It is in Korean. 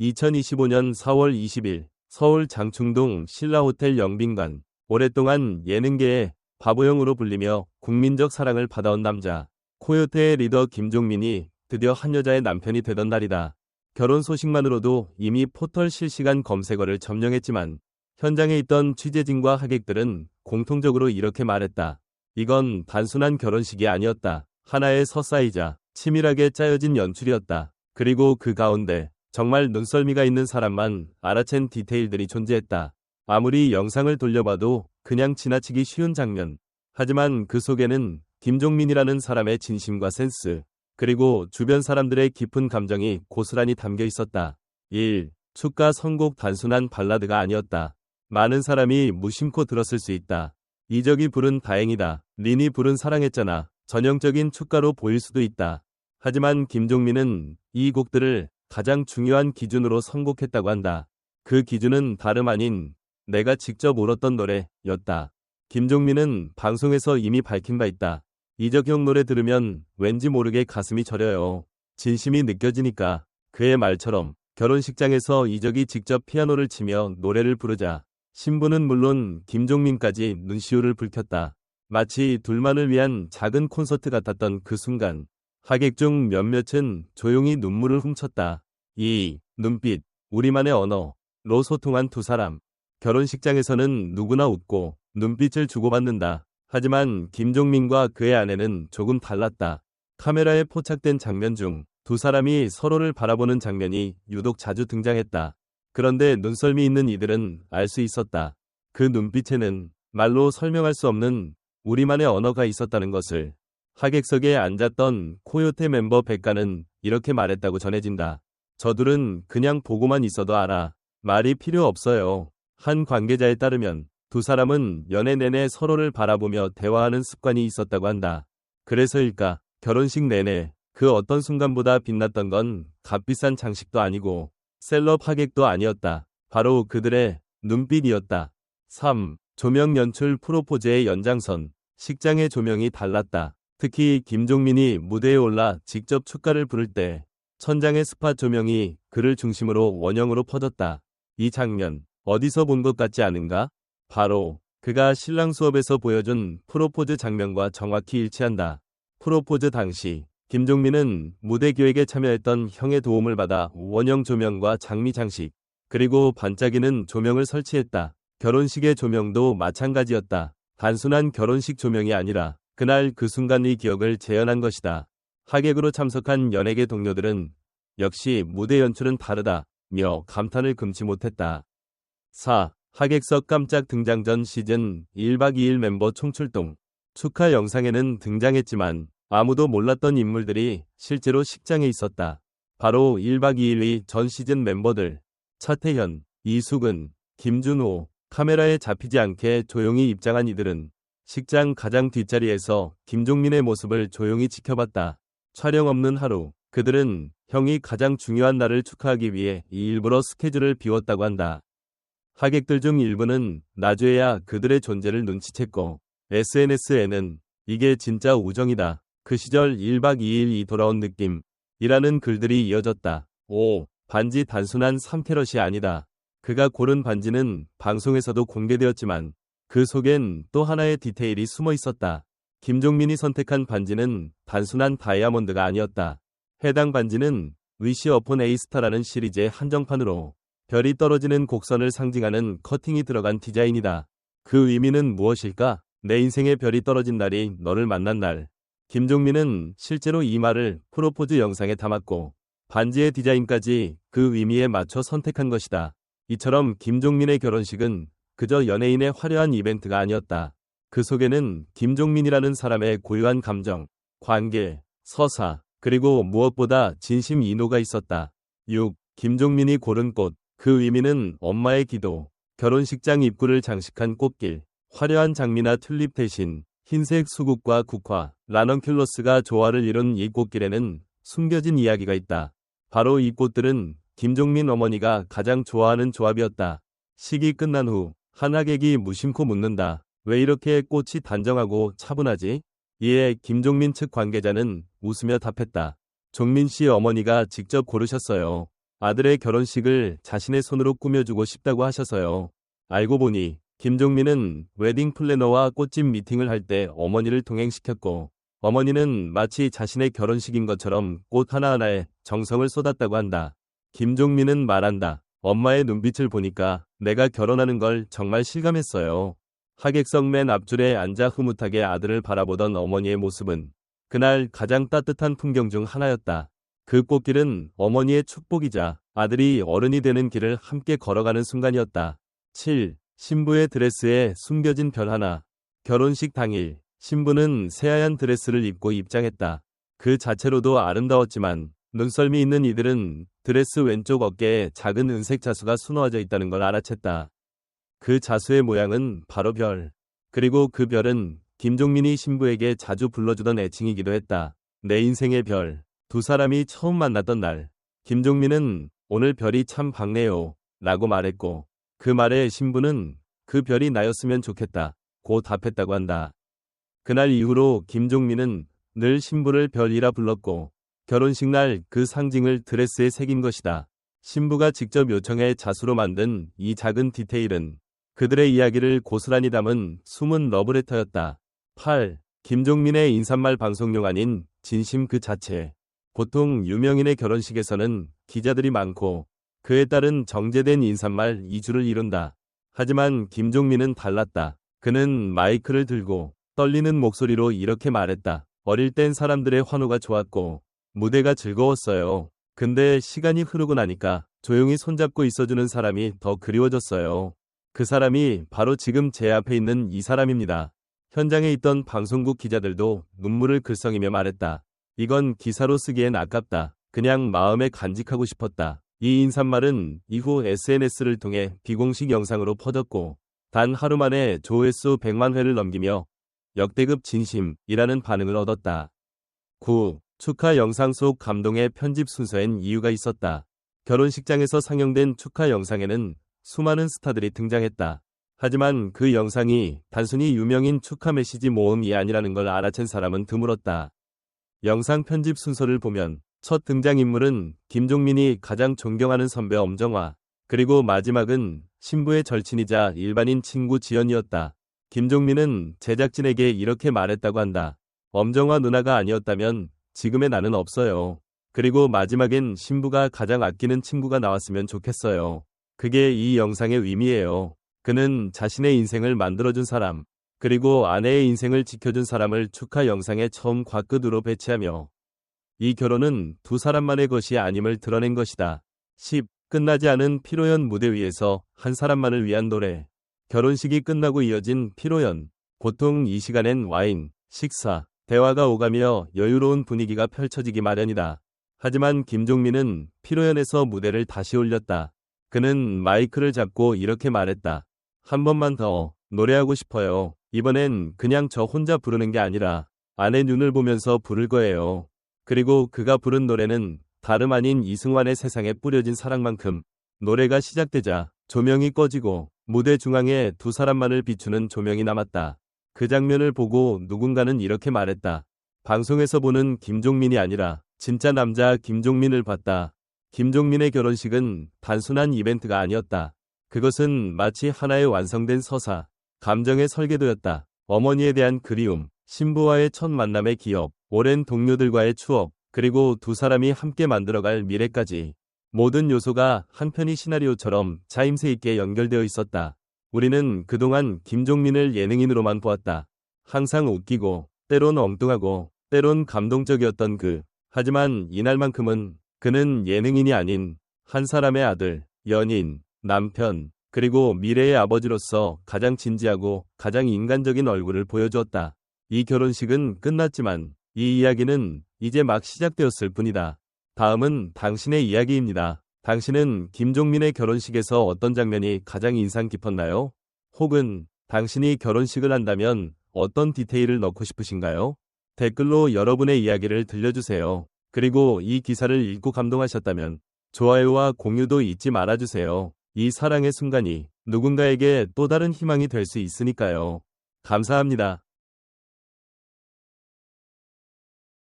2025년 4월 20일 서울 장충동 신라호텔 영빈관 오랫동안 예능계의 바보형으로 불리며 국민적 사랑을 받아온 남자 코요태의 리더 김종민이 드디어 한 여자의 남편이 되던 날이다. 결혼 소식만으로도 이미 포털 실시간 검색어를 점령했지만 현장에 있던 취재진과 하객들은 공통적으로 이렇게 말했다. 이건 단순한 결혼식이 아니었다. 하나의 서사이자 치밀하게 짜여진 연출이었다. 그리고 그 가운데 정말 눈썰미가 있는 사람만 알아챈 디테일들이 존재했다. 아무리 영상을 돌려봐도 그냥 지나치기 쉬운 장면. 하지만 그 속에는 김종민이라는 사람의 진심과 센스, 그리고 주변 사람들의 깊은 감정이 고스란히 담겨 있었다. 1. 축가 선곡 단순한 발라드가 아니었다. 많은 사람이 무심코 들었을 수 있다. 이적이 부른 다행이다. 린이 부른 사랑했잖아. 전형적인 축가로 보일 수도 있다. 하지만 김종민은 이 곡들을 가장 중요한 기준으로 선곡했다고 한다. 그 기준은 다름 아닌 내가 직접 울었던 노래였다. 김종민은 방송에서 이미 밝힌 바 있다. 이적형 노래 들으면 왠지 모르게 가슴이 저려요. 진심이 느껴지니까 그의 말처럼 결혼식장에서 이적이 직접 피아노를 치며 노래를 부르자 신부는 물론 김종민까지 눈시울을 붉혔다. 마치 둘만을 위한 작은 콘서트 같았던 그 순간 하객 중 몇몇은 조용히 눈물을 훔쳤다. 이 눈빛, 우리만의 언어로 소통한 두 사람. 결혼식장에서는 누구나 웃고 눈빛을 주고받는다. 하지만 김종민과 그의 아내는 조금 달랐다. 카메라에 포착된 장면 중 두 사람이 서로를 바라보는 장면이 유독 자주 등장했다. 그런데 눈썰미 있는 이들은 알 수 있었다. 그 눈빛에는 말로 설명할 수 없는 우리만의 언어가 있었다는 것을 하객석에 앉았던 코요테 멤버 백가는 이렇게 말했다고 전해진다. 저들은 그냥 보고만 있어도 알아. 말이 필요 없어요. 한 관계자에 따르면 두 사람은 연애 내내 서로를 바라보며 대화하는 습관이 있었다고 한다. 그래서일까 결혼식 내내 그 어떤 순간보다 빛났던 건 값비싼 장식도 아니고 셀럽 하객도 아니었다. 바로 그들의 눈빛이었다. 3. 조명 연출 프로포즈의 연장선. 식장의 조명이 달랐다. 특히 김종민이 무대에 올라 직접 축가를 부를 때 천장의 스팟 조명이 그를 중심으로 원형으로 퍼졌다. 이 장면 어디서 본 것 같지 않은가? 바로 그가 신랑 수업에서 보여준 프로포즈 장면과 정확히 일치한다. 프로포즈 당시 김종민은 무대 기획에 참여했던 형의 도움을 받아 원형 조명과 장미 장식, 그리고 반짝이는 조명을 설치했다. 결혼식의 조명도 마찬가지였다. 단순한 결혼식 조명이 아니라 그날 그 순간 의 기억을 재현한 것이다. 하객으로 참석한 연예계 동료들은 역시 무대 연출은 다르다며 감탄을 금치 못했다. 4. 하객석 깜짝 등장 전 시즌 1박 2일 멤버 총출동 축하 영상에는 등장했지만 아무도 몰랐던 인물들이 실제로 식장에 있었다. 바로 1박 2일의 전 시즌 멤버들 차태현, 이수근, 김준호 카메라에 잡히지 않게 조용히 입장한 이들은 식장 가장 뒷자리에서 김종민의 모습을 조용히 지켜봤다. 촬영 없는 하루 그들은 형이 가장 중요한 날을 축하하기 위해 일부러 스케줄을 비웠다고 한다. 하객들 중 일부는 나중에야 그들의 존재를 눈치챘고 SNS에는 이게 진짜 우정이다. 그 시절 1박 2일이 돌아온 느낌. 이라는 글들이 이어졌다. 5. 반지 단순한 3캐럿이 아니다. 그가 고른 반지는 방송에서도 공개되었지만 그 속엔 또 하나의 디테일이 숨어 있었다. 김종민이 선택한 반지는 단순한 다이아몬드가 아니었다. 해당 반지는 위시 어폰 에이스타라는 시리즈의 한정판으로 별이 떨어지는 곡선을 상징하는 커팅이 들어간 디자인이다. 그 의미는 무엇일까? 내 인생에 별이 떨어진 날이 너를 만난 날. 김종민은 실제로 이 말을 프로포즈 영상에 담았고 반지의 디자인까지 그 의미에 맞춰 선택한 것이다. 이처럼 김종민의 결혼식은 그저 연예인의 화려한 이벤트가 아니었다. 그 속에는 김종민이라는 사람의 고유한 감정, 관계, 서사, 그리고 무엇보다 진심 이노가 있었다. 6. 김종민이 고른 꽃. 그 의미는 엄마의 기도, 결혼식장 입구를 장식한 꽃길, 화려한 장미나 튤립 대신 흰색 수국과 국화, 라넌큘러스가 조화를 이룬 이 꽃길에는 숨겨진 이야기가 있다. 바로 이 꽃들은 김종민 어머니가 가장 좋아하는 조합이었다. 식이 끝난 후 한 하객이 무심코 묻는다. 왜 이렇게 꽃이 단정하고 차분하지? 이에 김종민 측 관계자는 웃으며 답했다. 종민 씨 어머니가 직접 고르셨어요. 아들의 결혼식을 자신의 손으로 꾸며주고 싶다고 하셔서요. 알고 보니 김종민은 웨딩 플래너와 꽃집 미팅을 할 때 어머니를 동행시켰고 어머니는 마치 자신의 결혼식인 것처럼 꽃 하나하나에 정성을 쏟았다고 한다. 김종민은 말한다. 엄마의 눈빛을 보니까 내가 결혼하는 걸 정말 실감했어요. 하객석 맨 앞줄에 앉아 흐뭇하게 아들을 바라보던 어머니의 모습은 그날 가장 따뜻한 풍경 중 하나였다. 그 꽃길은 어머니의 축복이자 아들이 어른이 되는 길을 함께 걸어가는 순간이었다. 7. 신부의 드레스에 숨겨진 별 하나. 결혼식 당일, 신부는 새하얀 드레스를 입고 입장했다. 그 자체로도 아름다웠지만 눈썰미 있는 이들은 드레스 왼쪽 어깨에 작은 은색 자수가 수놓아져 있다는 걸 알아챘다. 그 자수의 모양은 바로 별. 그리고 그 별은 김종민이 신부에게 자주 불러주던 애칭이기도 했다. 내 인생의 별. 두 사람이 처음 만났던 날. 김종민은 오늘 별이 참 밝네요. 라고 말했고 그 말에 신부는 그 별이 나였으면 좋겠다. 고 답했다고 한다. 그날 이후로 김종민은 늘 신부를 별이라 불렀고 결혼식 날 그 상징을 드레스에 새긴 것이다. 신부가 직접 요청해 자수로 만든 이 작은 디테일은 그들의 이야기를 고스란히 담은 숨은 러브레터였다. 8. 김종민의 인사말 방송용 아닌 진심 그 자체. 보통 유명인의 결혼식에서는 기자들이 많고 그에 따른 정제된 인사말 2주를 이룬다. 하지만 김종민은 달랐다. 그는 마이크를 들고 떨리는 목소리로 이렇게 말했다. 어릴 땐 사람들의 환호가 좋았고 무대가 즐거웠어요. 근데 시간이 흐르고 나니까 조용히 손잡고 있어주는 사람이 더 그리워졌어요. 그 사람이 바로 지금 제 앞에 있는 이 사람입니다. 현장에 있던 방송국 기자들도 눈물을 글썽이며 말했다. 이건 기사로 쓰기엔 아깝다. 그냥 마음에 간직하고 싶었다. 이 인사말은 이후 SNS를 통해 비공식 영상으로 퍼졌고 단 하루 만에 조회수 100만 회를 넘기며 역대급 진심이라는 반응을 얻었다. 9. 축하 영상 속 감동의 편집 순서엔 이유가 있었다. 결혼식장에서 상영된 축하 영상에는 수많은 스타들이 등장했다. 하지만 그 영상이 단순히 유명인 축하 메시지 모음이 아니라는 걸 알아챈 사람은 드물었다. 영상 편집 순서를 보면 첫 등장인물은 김종민이 가장 존경하는 선배 엄정화, 그리고 마지막은 신부의 절친이자 일반인 친구 지연이었다. 김종민은 제작진에게 이렇게 말했다고 한다. 엄정화 누나가 아니었다면 지금의 나는 없어요. 그리고 마지막엔 신부가 가장 아끼는 친구가 나왔으면 좋겠어요. 그게 이 영상의 의미예요. 그는 자신의 인생을 만들어준 사람, 그리고 아내의 인생을 지켜준 사람을 축하 영상에 처음 곽끝으로 배치하며 이 결혼은 두 사람만의 것이 아님을 드러낸 것이다. 10. 끝나지 않은 피로연 무대 위에서 한 사람만을 위한 노래. 결혼식이 끝나고 이어진 피로연. 보통 이 시간엔 와인, 식사, 대화가 오가며 여유로운 분위기가 펼쳐지기 마련이다. 하지만 김종민은 피로연에서 무대를 다시 올렸다. 그는 마이크를 잡고 이렇게 말했다. 한 번만 더 노래하고 싶어요. 이번엔 그냥 저 혼자 부르는 게 아니라 아내 눈을 보면서 부를 거예요. 그리고 그가 부른 노래는 다름 아닌 이승환의 세상에 뿌려진 사랑만큼 노래가 시작되자 조명이 꺼지고 무대 중앙에 두 사람만을 비추는 조명이 남았다. 그 장면을 보고 누군가는 이렇게 말했다. 방송에서 보는 김종민이 아니라 진짜 남자 김종민을 봤다. 김종민의 결혼식은 단순한 이벤트가 아니었다. 그것은 마치 하나의 완성된 서사, 감정의 설계도였다. 어머니에 대한 그리움, 신부와의 첫 만남의 기억, 오랜 동료들과의 추억, 그리고 두 사람이 함께 만들어갈 미래까지 모든 요소가 한 편의 시나리오처럼 자임새 있게 연결되어 있었다. 우리는 그동안 김종민을 예능인으로만 보았다. 항상 웃기고, 때론 엉뚱하고, 때론 감동적이었던 그. 하지만 이날만큼은 그는 예능인이 아닌 한 사람의 아들, 연인, 남편, 그리고 미래의 아버지로서 가장 진지하고 가장 인간적인 얼굴을 보여주었다. 이 결혼식은 끝났지만 이 이야기는 이제 막 시작되었을 뿐이다. 다음은 당신의 이야기입니다. 당신은 김종민의 결혼식에서 어떤 장면이 가장 인상 깊었나요? 혹은 당신이 결혼식을 한다면 어떤 디테일을 넣고 싶으신가요? 댓글로 여러분의 이야기를 들려주세요. 그리고 이 기사를 읽고 감동하셨다면 좋아요와 공유도 잊지 말아주세요. 이 사랑의 순간이 누군가에게 또 다른 희망이 될 수 있으니까요. 감사합니다.